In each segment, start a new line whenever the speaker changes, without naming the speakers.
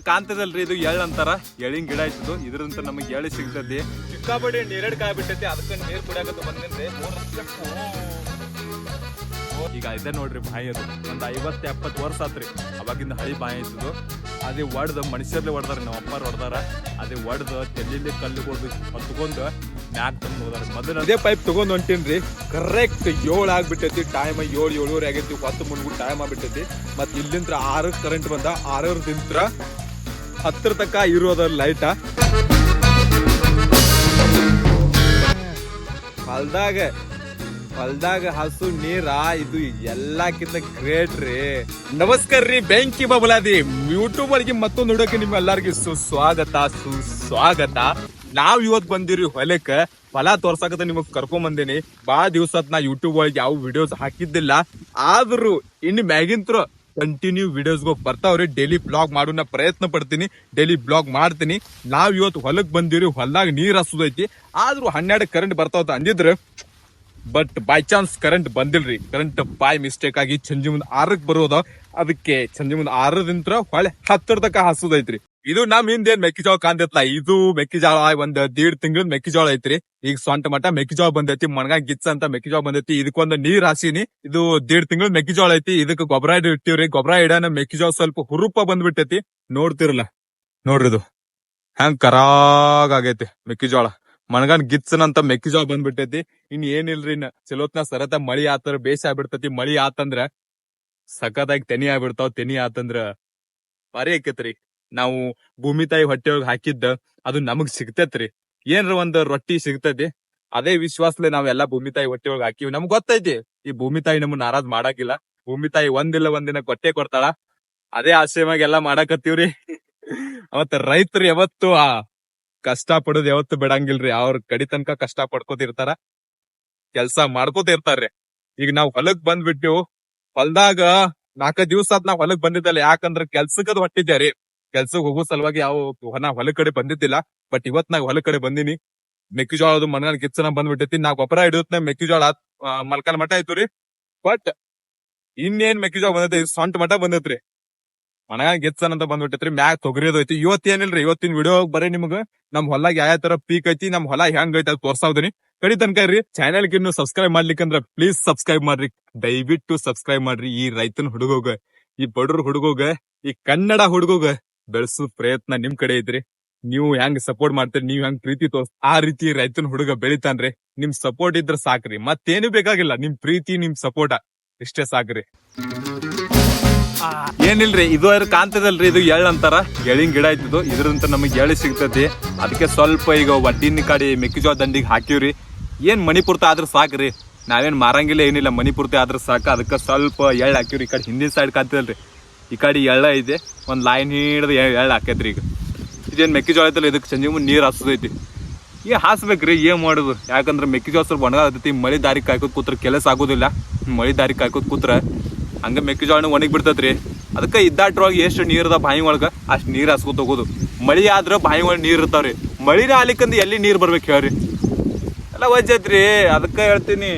ಕಾಂತದಲ್ರಿ ಇದು ಎಳ್ ಅಂತಾರ. ಎಳಿನ ಗಿಡ ಇತ್ತು. ಇದ್ರಂತ ನಮಗೆ ಎಳ್ಳು ಸಿಗ್ತದೆ ಸಿಕ್ಕಾಪಟ್ಟೆ ಎರಡು ಕಾಯಿ ಬಿಟ್ಟೈತಿ ಅದಕ್ಕೆ ನೀರು ಕುಡಿಯಾಕತ್ತ ಬಂದಿದೆ ಈಗ ಇದೆ ನೋಡ್ರಿ ಬಾಯಿ ಅದು. ಒಂದು ಐವತ್ತು ಎಪ್ಪತ್ತು ವರ್ಷ ಆತ್ರಿ. ಅವಾಗಿಂದ ಹಳಿ ಬಾಯಿ ಇತ್ತು ಅದೇ ಒಡ್ದು ಮನುಷ್ಯರ್ಲಿ ಹೊಡ್ದಾರ ನಮ್ಮ ಅಪ್ಪಾರ ಹೊಡ್ದಾರ ಅದೇ ಒಡ್ದು ತೆಲ್ಲಿಲಿ ಕಲ್ಲು ಕೊಡ್ಬೇಕು ಹೊತ್ಕೊಂಡು ತಂದು ಹೋದಾರ ಮೊದಲು ಅದೇ ಪೈಪ್ ತಗೊಂಡ್ ಹೊಂಟೀನ್ರಿ. ಕರೆಕ್ಟ್ ಏಳು ಆಗ್ಬಿಟ್ಟೈತಿ ಟೈಮ್ ಏಳು ಏಳುವರೆ ಆಗೈತಿ, ಹೊತ್ತು ಮುನ್ಗು ಟೈಮ್ ಆಗ್ಬಿಟ್ಟೈತಿ. ಮತ್ ಇಲ್ಲಿಂದ ಆರು ಕರೆಂಟ್ ಬಂದ ಆರರದಿಂತ್ರ ಹತ್ತರ ತಕ ಇರೋದ ಲೈಟ ಹೊಲ್ದಾಗ ಹೊಲ್ದಾಗ ಹಸು ನೀರ, ಇದು ಎಲ್ಲಕ್ಕಿಂತ ಗ್ರೇಟ್ ರೀ. ನಮಸ್ಕಾರ ರೀ, ಬೆಂಕಿ ಬಬಲಾದಿ. ಯೂಟ್ಯೂಬ್ ಒಳಗೆ ಮತ್ತೊಂದು ಹುಡುಗಿ ನಿಮ್ಗೆ ಎಲ್ಲರಿಗೂ ಸುಸ್ವಾಗತ ಸುಸ್ವಾಗತ. ನಾವ್ ಇವತ್ ಬಂದಿರಿ ಹೊಲಕ್ಕ ಫಲ ತೋರ್ಸಾಕತ್ತ ನಿಮಗ್ ಕರ್ಕೊಂಡ್ ಬಂದೇನಿ ಬಾ ದಿವ್ಸತ್ ನಾ ಯೂಟ್ಯೂಬ್ ಒಳಗೆ ಯಾವ ವಿಡಿಯೋಸ್ ಹಾಕಿದ್ದಿಲ್ಲ. ಆದ್ರೂ ಇನ್ನು ಮ್ಯಾಗಿಂತ್ರ ಕಂಟಿನ್ಯೂ ವಿಡಿಯೋಸ್ಗಳು ಬರ್ತಾವ್ರಿ. ಡೈಲಿ ಬ್ಲಾಗ್ ಮಾಡೋ ನಾ ಪ್ರಯತ್ನ ಪಡ್ತೀನಿ. ಡೈಲಿ ಬ್ಲಾಗ್ ಮಾಡ್ತೀನಿ. ನಾವ್ ಇವತ್ತು ಹೊಲಕ್ ಬಂದಿರಿ, ಹೊಲ್ದಾಗ ನೀರ್ ಹಸುದೈತಿ ಆದ್ರೂ ಹನ್ನೆರಡು ಕರೆಂಟ್ ಬರ್ತಾವ ಅಂದಿದ್ರ. ಬಟ್ ಬೈ ಚಾನ್ಸ್ ಕರೆಂಟ್ ಬಂದಿಲ್ರಿ. ಕರೆಂಟ್ ಬಾಯ್ ಮಿಸ್ಟೇಕ್ ಆಗಿ ಸಂಜೆ ಮುಂದೆ ಆರಕ್ ಬರೋದ. ಅದಕ್ಕೆ ಸಂಜೆ ಮುಂದೆ ಹೊಳೆ ಹತ್ತರ ತಕ ಹಸುದೈತ್ರಿ ಇದು ನಮ್ ಹಿಂದೇನ್ ಮೆಕ್ಕೆಜೋಳ ಕಾಂತೈತ್ಲ ಇದು ಮೆಕ್ಕೆಜೋಳ ಒಂದ್ ದೀಡ್ ತಿಂಗಳ ಮೆಕ್ಕೆಜೋಳ ಐತ್ರಿ. ಈಗ ಸ್ವಂತ ಮಠ ಮೆಕ್ಕೆಜೋಳ ಬಂದೈತಿ ಮಣ್ಗ ಗಿಚ್ಚ ಅಂತ ಮೆಕ್ಕೆಜೋಳ ಬಂದೈತಿ. ಇದಕ್ಕೊಂದ್ ನೀರ್ ಹಾಸಿನಿ, ಇದು ದೀಡ್ ತಿಂಗಳ ಮೆಕ್ಕೆಜೋಳ ಐತಿ. ಇದಕ್ಕೆ ಗೊಬ್ಬರ ಇಟ್ಟಿವ್ರಿ. ಗೊಬ್ಬರ ಇಡನ ಮೆಕ್ಕೆಜೋಳ ಸ್ವಲ್ಪ ಹುರುಪ ಬಂದ್ಬಿಟ್ಟೈತಿ. ನೋಡ್ತಿರಲ್ಲ ನೋಡ್ರಿ ಇದು. ಹೆಂಗ್ ಕರಾಗ್ ಆಗೈತಿ ಮೆಕ್ಕೆಜೋಳ. ಮಣಗನ್ ಗಿಚ್ಚನಂತ ಮೆಕ್ಕೆಜೋಳ ಬಂದ್ಬಿಟ್ಟೈತಿ. ಇನ್ ಏನಿಲ್ರಿ ಇನ್ನ? ಚಲೋತ್ನ ಸರತ ಮಳಿ ಆತರ ಬೇಸ ಆಗ್ಬಿಡ್ತೈತಿ. ಮಳಿ ಆತಂದ್ರ ಸಖತ್ತಾಗಿ ತೆನಿ ಆಗ್ಬಿಡ್ತಾವ್, ತೆನಿ ಆತಂದ್ರ ಭಾರಿ ಆಕೇತ್ರಿ. ನಾವು ಭೂಮಿ ತಾಯಿ ಹೊಟ್ಟೆಯೊಳಗೆ ಹಾಕಿದ್ದ ಅದು ನಮಗ್ ಸಿಗ್ತೈತ್ರಿ. ಏನ್ರ ಒಂದ್ ರೊಟ್ಟಿ ಸಿಗ್ತೈತಿ? ಅದೇ ವಿಶ್ವಾಸಲೆ ನಾವೆಲ್ಲಾ ಭೂಮಿ ತಾಯಿ ಹೊಟ್ಟೆಯೊಳಗ್ ಹಾಕಿವಿ. ನಮ್ಗ್ ಗೊತ್ತೈತಿ, ಈ ಭೂಮಿ ತಾಯಿ ನಮ್ಗ್ ನಾರಾಜ್ ಮಾಡಾಕಿಲ್ಲ. ಭೂಮಿ ತಾಯಿ ಒಂದಿಲ್ಲ ಒಂದಿನ ಕೊಟ್ಟೆ ಕೊಡ್ತಾಳ. ಅದೇ ಆಶ್ರಯವಾಗಿ ಎಲ್ಲಾ ಮಾಡಾಕತ್ತೀವ್ರಿ. ಅವತ್ತ ರೈತರು ಯಾವತ್ತು ಆ ಕಷ್ಟ ಪಡೋದ್ ಯಾವತ್ತು ಬಿಡಂಗಿಲ್ರಿ. ಅವ್ರ ಕಡಿ ತನಕ ಕಷ್ಟ ಪಡ್ಕೋತಿರ್ತಾರ. ಕೆಲ್ಸ ಮಾಡ್ಕೋತಿರ್ತಾರ್ರಿ. ಈಗ ನಾವ್ ಹೊಲಕ್ ಬಂದ್ಬಿಟ್ಟಿವ್ ಹೊಲ್ದಾಗ ನಾಲ್ಕ ದಿವ್ಸ ನಾವ್ ಹೊಲಕ್ ಬಂದಿದ್ದಲ್ಲ. ಯಾಕಂದ್ರ ಕೆಲ್ಸಕ್ಕದ್ ಹೊಟ್ಟಿದ್ದೆ ರೀ ಕೆಲ್ಸಕ್ ಹೋಗೋ ಸಲುವಾಗಿ ಯಾವ ನಾ ಹೊಲ ಕಡೆ ಬಂದಿದ್ದಿಲ್ಲ ಬಟ್ ಇವತ್ ನಾ ಹೊಲ ಕಡೆ ಬಂದಿನಿ. ಮೆಕ್ಕೆಜೋಳ ಅದು ಮನಗನ್ ಕಿಚ್ಚನ ಬಂದ್ಬಿಟ್ಟೈತಿ ನಾ ಗೊಬ್ಬರ ಹಿಡಿಯುತ್ತ ಮೆಕ್ಕೆಜೋಳ ಮಲ್ಕಲ್ ಮಠ ಆಯ್ತು ರೀ. ಬಟ್ ಇನ್ನೇನ್ ಮೆಕ್ಕೆಜೋಳ ಬಂದೈತಿ? ಸೊಂಟ ಮಠ ಬಂದೈತ್ರಿ ಮನೆಯಲ್ಲಿ ಗೆಚ್ಚನ್ ಅಂತ ಬಂದ್ಬಿಟ್ಟೈತ್ರಿ ಮ್ಯಾಗ್ ತೊಗರಿಯೋದು ಐತಿ. ಇವತ್ ಏನಿಲ್ರಿ ಇವತ್ತಿನ ವಿಡಿಯೋ ಬರೀ ನಿಮ್ಗ. ನಮ್ ಹೊಲಾಗ ಯಾವ ತರ ಪೀಕ್ ಐತಿ, ನಮ್ ಹೊಲ ಹೆಂಗ್ ಐತಿ ಅದು ತೋರ್ಸಾವ್ದಿನಿ ಕಡಿ ತನಕ ರೀ ಚಾನೆಲ್ ಇನ್ನು ಸಬ್ಸ್ಕ್ರೈಬ್ ಮಾಡ್ಲಿಕ್ಕಂದ್ರ ಪ್ಲೀಸ್ ಸಬ್ಸ್ಕ್ರೈಬ್ ಮಾಡ್ರಿ. ದಯವಿಟ್ಟು ಸಬ್ಸ್ಕ್ರೈಬ್ ಮಾಡ್ರಿ. ಈ ರೈತನ ಹುಡುಗೋಗ, ಈ ಬಡ್ರ ಹುಡುಗೋಗ, ಈ ಕನ್ನಡ ಹುಡುಗೋಗ. ಬೆಳೆಸೋ ಪ್ರಯತ್ನ ನಿಮ್ ಕಡೆ ಐತ್ರಿ ನೀವು ಹೆಂಗ್ ಸಪೋರ್ಟ್ ಮಾಡ್ತೀರಿ, ನೀವ್ ಹೆಂಗ್ ಪ್ರೀತಿ ತೋರ್ಸ್, ಆ ರೀತಿ ರೈತನ ಹುಡುಗ ಬೆಳಿತಾನ್ರಿ. ನಿಮ್ ಸಪೋರ್ಟ್ ಇದ್ರ ಸಾಕ್ರಿ. ಮತ್ತೇನು ಬೇಕಾಗಿಲ್ಲ. ನಿಮ್ ಪ್ರೀತಿ, ನಿಮ್ ಸಪೋರ್ಟ ಇಷ್ಟೇ ಸಾಕ್ರಿ. ಏನಿಲ್ರಿ, ಇದು ಕಾಣ್ತದಲ್ರಿ, ಇದು ಎಳ್ ಅಂತಾರ? ಎಳಿನ ಗಿಡ ಐತಿದು ಇದ್ರಂತ ನಮಗೆ ಎಳಿ ಸಿಗ್ತತಿ. ಅದಕ್ಕೆ ಸ್ವಲ್ಪ ಈಗ ಒಡ್ಡಿನ ಕಾಡಿ ಮೆಕ್ಕೆಜೋಳ ದಂಡಿಗೆ ಹಾಕಿವ್ರಿ. ಏನ್ ಮಣಿಪುರ್ತ ಆದ್ರ ಸಾಕ್ರಿ. ನಾವೇನ್ ಮಾರಂಗಿಲ್ಲ, ಏನಿಲ್ಲ. ಮಣಿಪುರ್ತಿ ಆದ್ರ ಸಾಕ. ಅದಕ್ಕೆ ಸ್ವಲ್ಪ ಎಳ್ಳು ಹಾಕಿವ್ರಿ. ಈ ಕಡೆ ಹಿಂದಿನ ಸೈಡ್ ಕಾಣ್ತದಲ್ರಿ. ಈ ಕಡೆ ಎಳ್ಳ ಐತೆ ಒಂದು ಲೈನ್ ಹಿಡಿದು ಎಳ್ಳು ಹಾಕೈತ್ರಿ ಈಗ. ಇದೇನ್ ಮೆಕ್ಕೆಜೋಳ ಐತಲ್ಲ ಇದಕ್ಕೆ ಸಂಜೆ ಮುಂದೆ ನೀರ್ ಹಸದೈತಿ. ಈಗ ಹಾಸ್ಬೇಕ್ರಿ, ಏನು ಮಾಡೋದು? ಯಾಕಂದ್ರೆ ಮೆಕ್ಕೆಜೋಳ ಸ್ವಲ್ಪ ಒಣಗತೈತಿ ಮಳಿ ದಾರಿ ಕಾಯ್ಕೋತ್ ಕೂತ್ರ ಕೆಲಸ ಆಗೋದಿಲ್ಲ. ಮಳಿ ದಾರಿ ಕಾಯ್ಕೋತ್ ಕೂತ್ರ ಹಂಗೆ ಮೆಕ್ಕೆಜೋಳನ ಒಣಗಿ ಬಿಡ್ತೈತ್ರಿ. ಅದಕ್ಕೆ ಇದ್ದಾಟ್ರೊಳಗೆ ಎಷ್ಟು ನೀರದ ಬಾಯಿ ಒಳಗ? ಅಷ್ಟು ನೀರು ಹಾಸ್ಕೊತ ಹೋಗೋದು. ಮಳಿ ಆದ್ರೆ ಬಾಯಿ ಒಳಗೆ ನೀರ್ ಇರ್ತಾವ್ರಿ. ಮಳಿನ ಆಲಿಕಂದು ಎಲ್ಲಿ ನೀರು ಬರ್ಬೇಕು ಹೇಳ್ರಿ? ಎಲ್ಲ ವಜ್ಜೈತ್ರಿ. ಅದಕ್ಕೆ ಹೇಳ್ತೀನಿ.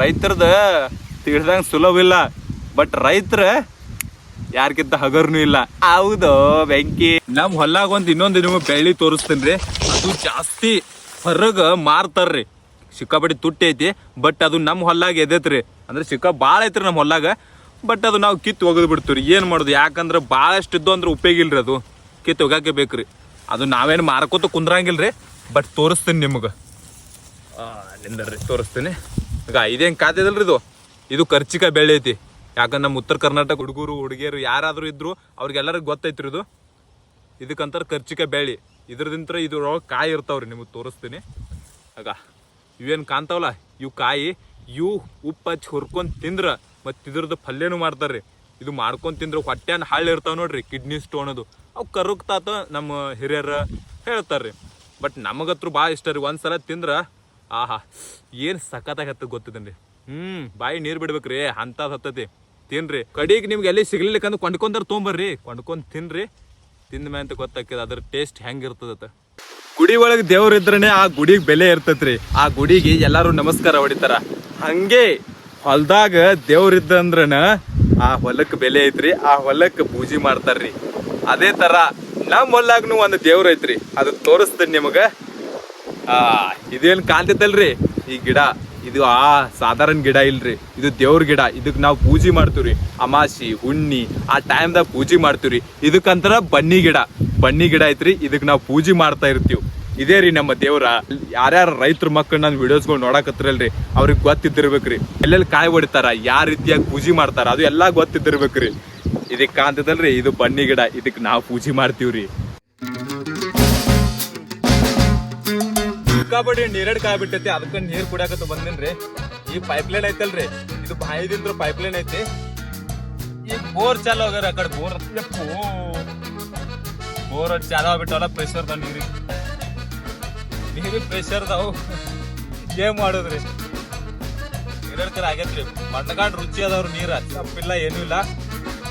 ರೈತರದ ತಿಳಿದಂಗ ಸುಲಭ ಇಲ್ಲ ಬಟ್ ರೈತರ ಯಾರ್ಕಿಂತ ಹಗರ್ನು ಇಲ್ಲ. ಹೌದು, ಬೆಂಕಿ. ನಮ್ ಹೊಲ್ಲಾಗ ಒಂದ್ ಇನ್ನೊಂದು ನಿಮಗೆ ಬೆಳ್ಳಿ ತೋರಿಸ್ತೇನ್ರಿ ಅದು ಜಾಸ್ತಿ ಹೊರಗ ಮಾರ್ತಾರ್ರಿ ಸಿಕ್ಕಾಪಟ್ಟಿ ತುಟ್ಟಿ ಐತಿ, ಬಟ್ ಅದು ನಮ್ಮ ಹೊಲ್ಲಾಗ ಎದೈತ್ರಿ. ಅಂದ್ರೆ ಸಿಕ್ಕಾ ಭಾಳ ಐತ್ರಿ ನಮ್ಮ ಹೊಲ್ಲಾಗ ಬಟ್ ಅದು ನಾವು ಕಿತ್ತು ಒಗದು ಬಿಡ್ತೀವ್ರಿ. ಏನ್ ಮಾಡೋದು? ಯಾಕಂದ್ರೆ ಭಾಳಷ್ಟು ಇದ್ದು ಅಂದ್ರೆ ಉಪಯೋಗ ಇಲ್ರಿ ಅದು. ಕಿತ್ತು ಒಗಾಕೆ ಬೇಕ್ರಿ. ಅದು ನಾವೇನು ಮಾರ್ಕೋತ ಕುಂದ್ರಂಗಿಲ್ರಿ, ಬಟ್ ತೋರಿಸ್ತೀನಿ ನಿಮಗೆ. ನಿಂದರ್ರಿ ತೋರಿಸ್ತೀನಿ. ಈಗ ಇದೇನ್ ಕಾತಿದಲ್ರಿ ಇದು? ಇದು ಖರ್ಚಿಕಾಯಿ ಬೆಳೆ ಐತಿ. ಯಾಕಂದ್ರೆ ನಮ್ಮ ಉತ್ತರ ಕರ್ನಾಟಕ ಹುಡುಗರು, ಹುಡುಗಿಯರು ಯಾರಾದರೂ ಇದ್ರು ಅವ್ರಿಗೆಲ್ಲರಿಗೂ ಗೊತ್ತೈತ್ರಿ ಇದು. ಇದಕ್ಕಂತಾರೆ ಕರ್ಚಿಕೆ ಬೆಳಿ. ಇದ್ರದಿಂತ್ರ ಇದ್ರೊಳಗೆ ಕಾಯಿ ಇರ್ತಾವ್ರಿ ನಿಮಗೆ ತೋರಿಸ್ತೀನಿ. ಆಗ, ಇವೇನು ಕಾಣ್ತಾವಲ್ಲ, ಇವು ಕಾಯಿ, ಇವು ಉಪ್ಪು ಹಚ್ಚಿ ಹುರ್ಕೊಂಡು ತಿಂದ್ರೆ ಮತ್ತು ಇದ್ರದ್ದು ಪಲ್ಯನೂ ಮಾಡ್ತಾರ್ರಿ. ಇದು ಮಾಡ್ಕೊಂಡು ತಿಂದ್ರೆ ಹೊಟ್ಟೆನ ಹಾಳು ಇರ್ತಾವೆ ನೋಡ್ರಿ, ಕಿಡ್ನಿ ಸ್ಟೋನ್ ಅದು. ಅವು ಕರುಗ್ತಾತ ನಮ್ಮ ಹಿರಿಯರ ಹೇಳ್ತಾರ್ರಿ. ಬಟ್ ನಮಗತ್ರ ಭಾಳ ಇಷ್ಟ ರೀ ಒಂದು ಸಲ ತಿಂದ್ರೆ, ಆಹಾ, ಏನು ಸಖತ್ತಾಗಿ ಗೊತ್ತಿದ್ದೀನಿ ರೀ ಹ್ಞೂ ಬಾಯಿ ನೀರು ಬಿಡ್ಬೇಕು ರೀ ಅಂಥದ್ದು ಹತ್ತತಿ. ತಿನ್ರಿ. ಕಡಿಗೆ ನಿಮ್ಗೆ ಎಲ್ಲಿ ಸಿಗ್ಲಿಕ್ಕಂದ್ರೆ ಕೊಂಡ್ಕೊಂಡ್ರೆ ತೊಂಬರ್ರಿ ಕೊಂಡ್ಕೊಂಡು ತಿನ್ರಿ. ತಿಂದ ಮೇಲೆ ಅಂತ ಗೊತ್ತಾಗ್ತದೆ, ಅದ್ರ ಟೇಸ್ಟ್ ಹೆಂಗ್ ಇರ್ತದ ಗುಡಿ ಒಳಗೆ ದೇವ್ರ ಇದ್ರೇನೆ ಆ ಗುಡಿಗೆ ಬೆಲೆ ಇರ್ತೈತ್ರಿ. ಆ ಗುಡಿಗೆ ಎಲ್ಲರೂ ನಮಸ್ಕಾರ ಹೊಡಿತಾರ. ಹಂಗೆ ಹೊಲ್ದಾಗ ದೇವ್ರ ಇದ್ದಂದ್ರನ ಆ ಹೊಲಕ್ಕೆ ಬೆಲೆ ಐತ್ರಿ, ಆ ಹೊಲಕ್ಕೆ ಪೂಜೆ ಮಾಡ್ತಾರ್ರಿ. ಅದೇ ತರ ನಮ್ಮ ಹೊಲಾಗ್ನು ಒಂದು ದೇವ್ರ ಐತ್ರಿ. ಅದು ತೋರಿಸ್ತೀನಿ ನಿಮಗ. ಆ, ಇದೇನ್ ಕಾಣ್ತೈತಲ್ರಿ ಈ ಗಿಡ. ಇದು ಆ ಸಾಧಾರಣ ಗಿಡ ಇಲ್ರಿ. ಇದು ದೇವ್ರ ಗಿಡ. ಇದಕ್ಕೆ ನಾವು ಪೂಜೆ ಮಾಡ್ತೀವ್ರಿ. ಅಮಾಸಿ, ಹುಣ್ಣಿ, ಆ ಟೈಮ್ದಾಗ ಪೂಜೆ ಮಾಡ್ತೀವ್ರಿ. ಇದಕ್ಕಂತರ ಬನ್ನಿ ಗಿಡ. ಬನ್ನಿ ಗಿಡ ಐತ್ರಿ. ಇದಕ್ಕೆ ನಾವು ಪೂಜೆ ಮಾಡ್ತಾ ಇರ್ತೀವಿ. ಇದೇ ರೀ ನಮ್ಮ ದೇವ್ರ. ಯಾರ್ಯಾರ ರೈತರ ಮಕ್ಕಳು ನನ್ನ ವಿಡಿಯೋಸ್ಗಳು ನೋಡಕತ್ತಿರಲ್ರಿ ಅವ್ರಿಗೆ ಗೊತ್ತಿದ್ದಿರ್ಬೇಕ್ರಿ. ಎಲ್ಲೆಲ್ಲಿ ಕಾಯಿ ಹೊಡಿತಾರ ಯಾವ ರೀತಿಯಾಗಿ ಪೂಜೆ ಮಾಡ್ತಾರ, ಅದು ಎಲ್ಲಾ ಗೊತ್ತಿದ್ದಿರ್ಬೇಕ್ರಿ. ಇದಕ್ಕೆ ಕಾಣ್ತದಲ್ರಿ ಇದು ಬನ್ನಿ ಗಿಡ. ಇದಕ್ಕೆ ನಾವು ಪೂಜೆ ಮಾಡ್ತೀವ್ರಿ. ಸಿಕ್ಕಾಪಟ್ಟಿ ನೀರಡ್ ಕಾಯಿ ಬಿಟ್ಟೈತಿ ಅದಕ್ಕ ನೀರ್ ಕುಡಿಯಾಕತ್ತ ಬಂದಿನ್ರಿ. ಈ ಪೈಪ್ ಲೈನ್ ಐತಲ್ರಿ, ಇದು ಬಾಯಿದಿಂದ ಪೈಪ್ ಲೈನ್ ಐತಿ. ಈ ಬೋರ್ ಚಾಲು ಹೋಗ್ಯಾರ ಆ ಕಡೆ, ಬೋರ್ ಬೋರ್ ಚಾಲು ಆಗ್ಬಿಟ್ಟವಲ್ಲ ಪ್ರೆಷರ್ ದ ನೀರಿ ನೀರಿಗೆ ಪ್ರೆಷರ್ ದಾವು ಏನ್ ಮಾಡೋದ್ರಿ? ನೀರಡ್ ಕಡೆ ಆಗೈತ್ರಿ. ಮಣ್ಣಗಾಡ್ ರುಚಿ ಅದಾವ್ರಿ ನೀರ ತಪ್ಪಿಲ್ಲ ಏನೂ ಇಲ್ಲ.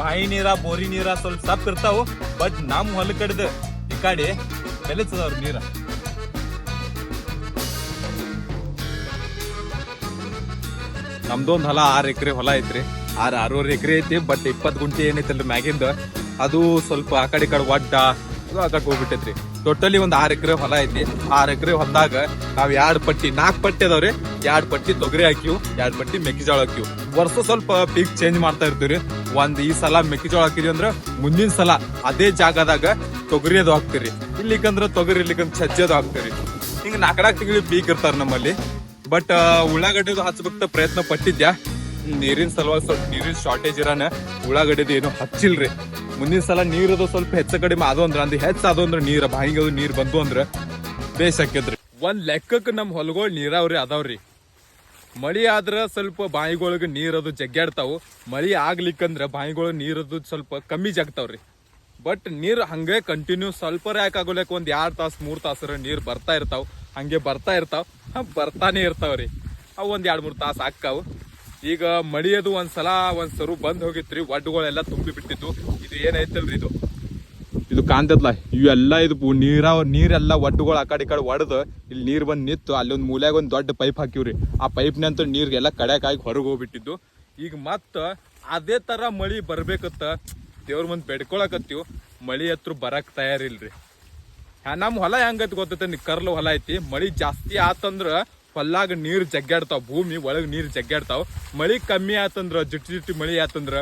ಬಾಯಿ ನೀರ, ಬೋರಿ ನೀರ ಸ್ವಲ್ಪ ಸಪ್ ಇರ್ತಾವು ಬಟ್ ನಮ್ಮ ಹೊಲ ಕಡಿದು ಈ ಕಡೆ ಬೆಲೆಸದವ್ರಿ ನೀರ. ನಮ್ದು ಒಂದ್ ಹೊಲ ಆರು ಎಕರೆ ಹೊಲ ಐತ್ರಿ. ಆರು ಆರೂವರೆ ಎಕರೆ ಐತಿ ಬಟ್ ಇಪ್ಪತ್ ಗುಂಟೆ ಏನೈತಲ್ರಿ ಮ್ಯಾಗಿಂದ, ಅದು ಸ್ವಲ್ಪ ಆ ಕಡೆ ಕಡೆ ಒಡ್ಡ, ಅದು ಕಡೆ ಹೋಗ್ಬಿಟ್ಟೈತ್ರಿ. ಟೋಟಲಿ ಒಂದು ಆರು ಎಕರೆ ಹೊಲ ಐತಿ. ಆರು ಎಕರೆ ಹೊಲದಾಗ ನಾವು ಎರಡು ಪಟ್ಟಿ ನಾಲ್ಕು ಪಟ್ಟಿ ಅದಾವ್ರಿ. ಎರಡು ಪಟ್ಟಿ ತೊಗರಿ ಹಾಕಿವ್ ಎರಡು ಪಟ್ಟಿ ಮೆಕ್ಕೆಜೋಳ ಹಾಕಿವ್ ವರ್ಷ ಸ್ವಲ್ಪ ಪೀಕ್ ಚೇಂಜ್ ಮಾಡ್ತಾ ಇರ್ತೀವಿ ಒಂದ್ ಈ ಸಲ ಮೆಕ್ಕೆಜೋಳ ಹಾಕಿದ್ವಿ ಅಂದ್ರ ಮುಂದಿನ ಸಲ ಅದೇ ಜಾಗದಾಗ ತೊಗರಿ ಅದು ಹಾಕ್ತಿರಿ ಇಲ್ಲಿಕಂದ್ರ ತೊಗರಿ ಇಲ್ಲಿಕಂದ್ರ ಸಜ್ಜೆದು ಹಾಕ್ತಿರಿ ಹಿಂಗ ನಾಲ್ಕನಾಕ್ ತಿಂಗಳಿಗೆ ಪೀಕ್ ಇರ್ತಾರ ನಮ್ಮಲ್ಲಿ. ಬಟ್ ಉಳ್ಳಾಗಡ್ಡೆದು ಹಚ್ಚಬೇಕ ಪ್ರಯತ್ನ ಪಟ್ಟಿದ್ಯಾ? ನೀರಿನ ಸಲುವಾಗಿ ಸ್ವಲ್ಪ ನೀರಿನ ಶಾರ್ಟೇಜ್ ಇರಾನ, ಉಳ್ಳಾಗಡ್ಡೆದು ಏನು ಹಚ್ಚಿಲ್ರಿ. ಮುಂದಿನ ಸಲ ನೀರದು ಸ್ವಲ್ಪ ಹೆಚ್ಚು ಕಡಿಮೆ ಅದು ಅಂದ್ರೆ ಅಂದ್ರೆ ಹೆಚ್ಚು ಅದು ಅಂದ್ರೆ ನೀರ ಬಾಯಿಗೆ ನೀರು ಬಂತು ಅಂದ್ರೆ ಬೇಸ್ ಹಾಕಿದ್ರಿ ಒಂದ್ ಲೆಕ್ಕಕ್ಕೆ ನಮ್ ಹೊಲಗಳು ನೀರಾವ್ರಿ ಅದಾವ್ರಿ. ಮಳಿ ಆದ್ರೆ ಸ್ವಲ್ಪ ಬಾಯಿಗೊಳಗ ನೀರದು ಜಗ್ಗಾಡ್ತಾವು ಮಳಿ ಆಗ್ಲಿಕ್ಕಂದ್ರೆ ಬಾಯಿಗೊಳಗ ನೀರದು ಸ್ವಲ್ಪ ಕಮ್ಮಿ ಜಗ್ತಾವ್ರಿ. ಬಟ್ ನೀರು ಹಂಗೆ ಕಂಟಿನ್ಯೂ ಸ್ವಲ್ಪ ಯಾಕೆ ಆಗೋಲಕ್ಕೆ ಒಂದು ಎರಡು ತಾಸು, ಮೂರು ತಾಸರ ನೀರು ಬರ್ತಾ ಇರ್ತಾವ. ಹಂಗೆ ಬರ್ತಾ ಇರ್ತಾವ. ಬರ್ತಾನೆ ಇರ್ತಾವ್ರಿ ಅವು ಒಂದ್ ಎರಡ್ ಮೂರು ತಾಸು ಹಾಕಾವು ಈಗ ಮಳಿಯದು ಒಂದ್ಸಲ ಒಂದ್ ಸರು ಬಂದ್ ಹೋಗಿತ್ರಿ ಒಡ್ಡುಗಳೆಲ್ಲ ತುಂಬಿ ಬಿಟ್ಟಿದ್ದು. ಇದು ಏನೈತಲ್ರಿ ಇದು? ಇದು ಕಾಂತದ್ಲ, ಇವೆಲ್ಲ ಇದು ನೀರಾವ ನೀರ, ನೀರೆಲ್ಲ ಒಡ್ಡುಗಳು ಆ ಕಡೆ ಈ ಕಡೆ ಒಡೆದು, ಇಲ್ಲಿ ನೀರು ಬಂದು ನಿತ್ತು ಅಲ್ಲಿ ಒಂದ್ ಮೂಲ್ಯಾಗ ಒಂದ್ ದೊಡ್ಡ ಪೈಪ್ ಹಾಕಿವ್ರಿ. ಆ ಪೈಪ್ನಂತ ನೀರಿಗೆಲ್ಲ ಕಡೆಕಾಗಿ ಹೊರಗೆ ಹೋಗ್ಬಿಟ್ಟಿದ್ದು. ಈಗ ಮತ್ತೆ ಅದೇ ತರ ಮಳಿ ಬರ್ಬೇಕತ್ತ. ದೇವ್ರ ಮುಂದೆ ಬೆಡ್ಕೊಳಕತ್ತೀವಿ. ಮಳಿ ಹತ್ರ ಬರಕ್ ತಯಾರಿಲ್ರಿ. ಹಾ, ನಮ್ ಹೊಲ ಹೆಂಗೈತಿ ಗೊತ್ತೈತೆ ಕರ್ಲ ಹೊಲ ಐತಿ. ಮಳಿ ಜಾಸ್ತಿ ಆತಂದ್ರ ಹೊಲ್ಲಾಗ ನೀರು ಜಗ್ಗಾಡ್ತಾವ ಭೂಮಿ ಒಳಗೆ ನೀರು ಜಗ್ಗಾಡ್ತಾವ ಮಳಿ ಕಮ್ಮಿ ಆತಂದ್ರ ಜಿಟ್ಟಿ ಜಿಟ್ಟಿ ಮಳಿ ಆತಂದ್ರ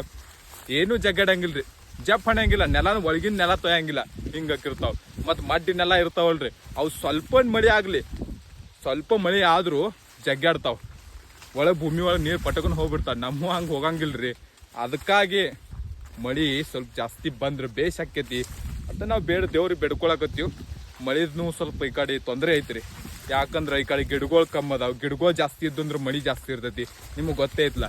ಏನು ಜಗ್ಗಾಡಂಗಿಲ್ರಿ. ಜಪ್ ಹಣಂಗಿಲ್ಲ ನೆಲ ಒಳಗಿನ ನೆಲ ತೊಯಂಗಿಲ್ಲ ಹಿಂಗ ಹಾಕಿರ್ತಾವ. ಮತ್ ಮಡ್ಡಿ ನೆಲ ಇರ್ತಾವಲ್ರಿ ಅವು ಸ್ವಲ್ಪ ಮಳಿ ಆಗ್ಲಿ ಸ್ವಲ್ಪ ಮಳಿ ಆದ್ರೂ ಜಗ್ಗಾಡ್ತಾವ ಒಳಗೆ ಭೂಮಿ ಒಳಗೆ ನೀರು ಪಟಕನ್ ಹೋಗ್ಬಿಡ್ತಾವ ನಮ್ಮ ಹಂಗ ಹೋಗಂಗಿಲ್ರಿ. ಅದಕ್ಕಾಗಿ ಮಳಿ ಸ್ವಲ್ಪ ಜಾಸ್ತಿ ಬಂದ್ರೆ ಬೇಸ್ ಆಕ್ಕೈತಿ. ಅಂತ ನಾವು ಬೇಡ ದೇವ್ರಿಗೆ ಬೇಡ್ಕೊಳಕತ್ತೀವಿ. ಮಳಿದ್ನು ಸ್ವಲ್ಪ ಈ ಕಡೆ ತೊಂದರೆ ಐತ್ರಿ. ಯಾಕಂದ್ರೆ ಈ ಕಡೆ ಗಿಡಗಳು ಕಮ್ಮಿ ಅದಾವ. ಗಿಡಗಳು ಜಾಸ್ತಿ ಇದ್ದಂದ್ರೆ ಮಳಿ ಜಾಸ್ತಿ ಇರ್ತೈತಿ. ನಿಮಗೆ ಗೊತ್ತೇ ಐತ್ಲ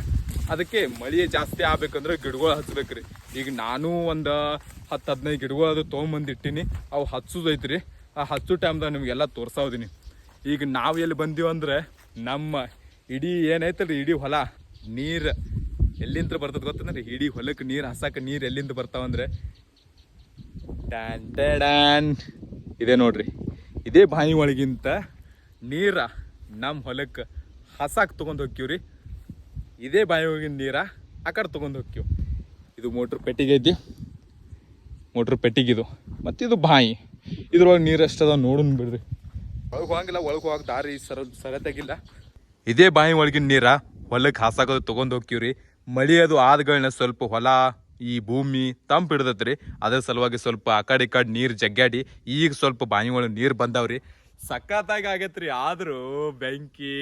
ಅದಕ್ಕೆ ಮಳಿ ಜಾಸ್ತಿ ಆಗ್ಬೇಕಂದ್ರೆ ಗಿಡಗಳು ಹಚ್ಬೇಕ್ರಿ. ಈಗ ನಾನು ಒಂದು ಹತ್ತು ಹದಿನೈದು ಗಿಡಗಳು ಅದು ತೊಗೊಂಬಂದು ಇಟ್ಟಿನಿ. ಅವು ಹಚ್ಚೋದೈತ್ರಿ. ಆ ಹಚ್ಚು ಟೈಮ್ದಾಗ ನಿಮಗೆಲ್ಲ ತೋರ್ಸಾವ್ದೀನಿ. ಈಗ ನಾವು ಎಲ್ಲಿ ಬಂದೀವಿ ಅಂದ್ರೆ ನಮ್ಮ ಇಡೀ ಏನೈತಲ್ರಿ, ಇಡೀ ಹೊಲ, ನೀರು ಎಲ್ಲಿಂದ ಬರ್ತದೆ ಗೊತ್ತಂದ್ರೆ ಇಡೀ ಹೊಲಕ್ಕೆ ನೀರು ಹಸಕ್ಕೆ ನೀರು ಎಲ್ಲಿಂದ ಬರ್ತಾವಂದ್ರೆ ಟ್ಯಾನ್ ಡ್ಯಾನ್. ಇದೆ ನೋಡ್ರಿ. ಇದೇ ಬಾಯಿ ಒಳಗಿಂತ ನೀರ ನಮ್ಮ ಹೊಲಕ್ಕೆ ಹಸಾಕ್ ತೊಗೊಂಡು ಹೋಗ್ತೀವ್ರಿ. ಇದೇ ಬಾಯಿ ಒಳಗಿನ ನೀರ ಆ ಕಡೆ ತೊಗೊಂಡು ಹೋಗ್ತೀವಿ. ಇದು ಮೋಟ್ರ್ ಪೆಟ್ಟಿಗೆ ಐತಿ. ಮೋಟ್ರ್ ಪೆಟ್ಟಿಗಿದು ಇದು. ಬಾಯಿ. ಇದ್ರೊಳಗೆ ನೀರು ಎಷ್ಟದ ನೋಡೋಣ ಬಿಡ್ರಿ. ಒಳಗೆ ಹೋಗಂಗಿಲ್ಲ, ಒಳಗೆ ಹೋಗಕ್ಕೆ ದಾರಿ ಸರ ಸರತಾಗಿಲ್ಲ ಇದೇ ಬಾಯಿ ಒಳಗಿನ ನೀರ ಹೊಲಕ್ಕೆ ಹಾಸಾಕೋದು ತೊಗೊಂಡು ಹೋಗ್ತೀವ್ರಿ. ಮಳಿ ಅದು ಆದ್ಗಳನ್ನ ಸ್ವಲ್ಪ ಹೊಲ ಈ ಭೂಮಿ ತಂಪು ಹಿಡ್ದತ್ರಿ ಅದ್ರ ಸಲುವಾಗಿ ಸ್ವಲ್ಪ ಆ ಕಡೆ ಈ ಕಡೆ ನೀರು ಜಗ್ಗಾಡಿ ಈಗ ಸ್ವಲ್ಪ ಬಾಯಿ ಒಳಗೆ ನೀರು ಬಂದಾವ್ರಿ. ಸಖತ್ತಾಗಿ ಆಗೈತ್ರಿ, ಆದರೂ ಬೆಂಕಿ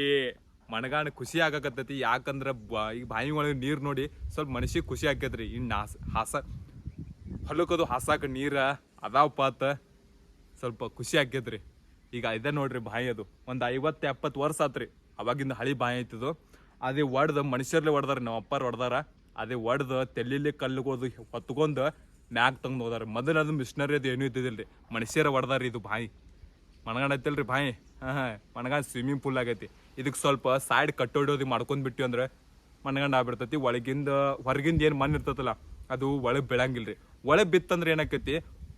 ಮಣಗಾಣ ಖುಷಿ ಆಗಾಕತ್ತೈತಿ. ಯಾಕಂದ್ರೆ ಈಗ ಬಾಯಿ ಒಳಗೆ ನೀರು ನೋಡಿ ಸ್ವಲ್ಪ ಮನುಷ್ಯಗೆ ಖುಷಿ ಆಕೈತ್ರಿ. ಇನ್ನು ಹಾಸ ಹಾಸ, ಹೊಲಕ್ಕದು ಹಾಸಾಕ ನೀರ ಅದಾವಪ್ಪ ಆತ ಸ್ವಲ್ಪ ಖುಷಿ ಆಕೈತ್ರಿ. ಈಗ ಇದೆ ನೋಡ್ರಿ ಬಾಯಿ ಅದು. ಒಂದು ಐವತ್ತು ಎಪ್ಪತ್ತು ವರ್ಷ ಆತ್ರಿ. ಅವಾಗಿಂದ ಹಳಿ ಬಾಯಿ ಆಯ್ತದು. ಅದೇ ಒಡ್ದು ಮನುಷ್ಯರ್ಲೆ ಹೊಡ್ದಾರ ನಮ್ಮ ಅಪ್ಪಾರ ಹೊಡ್ದಾರ ಅದೇ ಒಡ್ದು ತೆಲ್ಲಿಲಿ ಕಲ್ಲುಗೋದು ಹೊತ್ಕೊಂಡು ಮ್ಯಾಗ ತಂದು ಹೋದಾರ. ಮೊದಲು ಅದು ಮಿಷನರಿ ಅದು ಏನೂ ರೀ ಮನುಷ್ಯರ ಒಡ್ದಾರಿ ಇದು ಬಾಯಿ. ಮಣಗಾಣ ಐತಲ್ರಿ ಬಾಯಿ. ಹಾಂ ಹಾಂ. ಸ್ವಿಮ್ಮಿಂಗ್ ಪೂಲ್ ಆಗೈತಿ. ಇದಕ್ಕೆ ಸ್ವಲ್ಪ ಸೈಡ್ ಕಟ್ಟೋಡೋದು ಮಾಡ್ಕೊಂಡು ಬಿಟ್ಟು ಅಂದ್ರೆ ಮಣಗಂಡ ಆಗ್ಬಿಡ್ತೈತಿ. ಒಳಗಿಂದ, ಹೊರಗಿಂದ ಏನು ಮಣ್ಣು ಇರ್ತೈತಲ್ಲ, ಅದು ಒಳಗೆ ಬೆಳಂಗಿಲ್ರಿ. ಒಳಗೆ ಬಿತ್ತಂದ್ರೆ ಏನಾಕೈತಿ,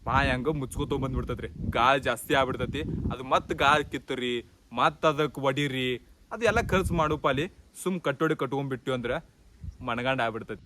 ಬಾಯಿ ಹಂಗೆ ಮುಚ್ಕೋತ ಬಂದ್ಬಿಡ್ತೈತ್ರಿ. ಗಾಳಿ ಜಾಸ್ತಿ ಆಗ್ಬಿಡ್ತೈತಿ. ಅದು ಮತ್ತೆ ಗಾಳಿ ಕಿತ್ತರಿ, ಮತ್ತೆ ಅದಕ್ಕೆ ಒಡಿರಿ ಅದು ಎಲ್ಲ ಖರ್ಚು ಮಾಡು ಪಾಲಿ ಸುಮ್ ಕಟ್ಟೋಡಿ ಕಟ್ಕೊಂಡ್ಬಿಟ್ಟು ಅಂದ್ರೆ ಮಣಗಂಡ ಆಗ್ಬಿಡ್ತೈತಿ